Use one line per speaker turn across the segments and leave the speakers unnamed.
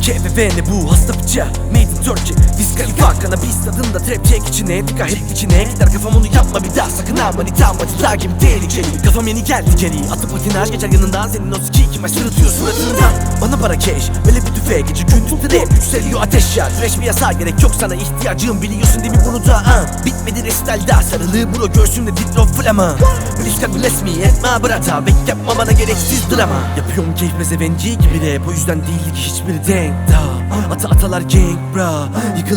KVV ne bu? Hasta bıça Made in Turkey Diskalifa Cannabis tadında trap çek içine Dikkat hep içine. Gider kafam onu yapma bir daha Sakın ha manita manita gibi tehlikeli. Kafam yeni geldi geri Atıp patinaj geçer yanından Senin o ski kime sırıtıyor suratından. Bana para cash Böyle bir tüfeğe gece gündüz trap Yükseliyor ateş ya Trash bir yasa gerek yok sana ihtiyacım Biliyorsun değil mi bunu da ha? Bitmedi restal daha sarılı bro göğsümde ditro flama Please God bless me etme brata Bek yapma bana gereksiz drama. Yapıyorum keyif mezevenci gibi rap O yüzden değil ki hiçbiri denk da Ata atalar gang bra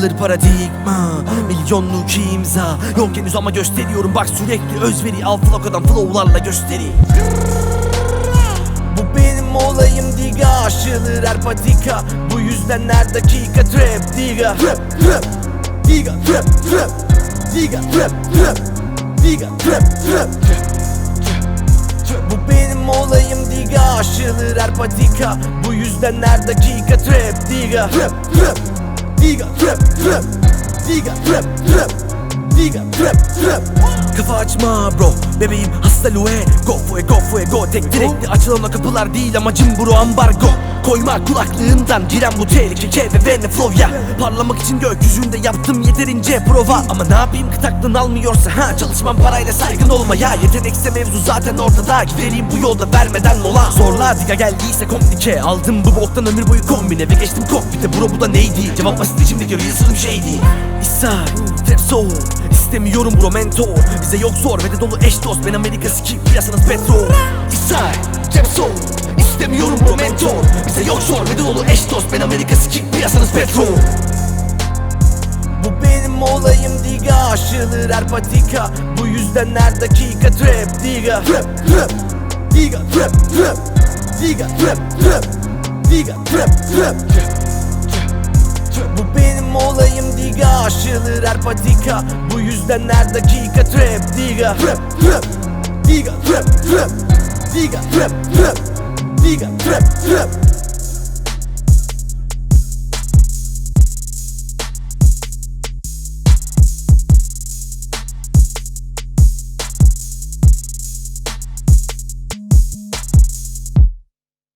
Yıkılır paradigma Milyonluk imza. Yok henüz ama gösteriyorum Bak sürekli özveri. Al flokadan flowlarla gösteri. Bu benim olayım diga Aşılır her patika. Bu yüzden her dakika trap diga. Trap trap. Diga trap trap. Diga trap trap. Diga trap trap. Bu benim olayım diga Aşılır her patika. Bu yüzden her dakika trap diga. Trap trap Diga trap trap. Diga trap trap. Diga trap trap. Kafa açma bro Bebeğim hasta lue. Go for it go for it go. Tek direkli açılan o kapılar değil amacım bro ambargo Koyma kulaklığından giren bu tehlike KVV ne flow ya Parlamak için gökyüzünde yaptım yeterince prova. Ama ne yapayım kıtaklığın almıyorsa ha Çalışmam parayla saygın olma ya Yetenekse mevzu zaten ortada. Gidelim bu yolda vermeden mola. Zorla diga geldiyse komplike. Aldım bu boktan ömür boyu kombine. Ve geçtim kokpite. Bro bu da neydi? Cevap basit içimdeki yazılım şeydi. İshak, trap soul. İstemiyorum bro mentor. Bize yok zor ve de dolu eş dost. Ben Amerika sikip piyasanız petrol. İshak, trap soul. İstemiyorum bro mentor Bize yok zor ve dolu eş dost. Ben Amerika sikip piyasanız petrol. Bu benim olayım diga Aşılır her patika. Bu yüzden her dakika trap diga. Trap trap. Diga trap trap. Diga trap trap. Diga trap trap. Bu benim olayım diga Aşılır her patika. Bu yüzden her dakika trap diga. Trap trap. Diga trap trap. Diga trap trap Diga trap trap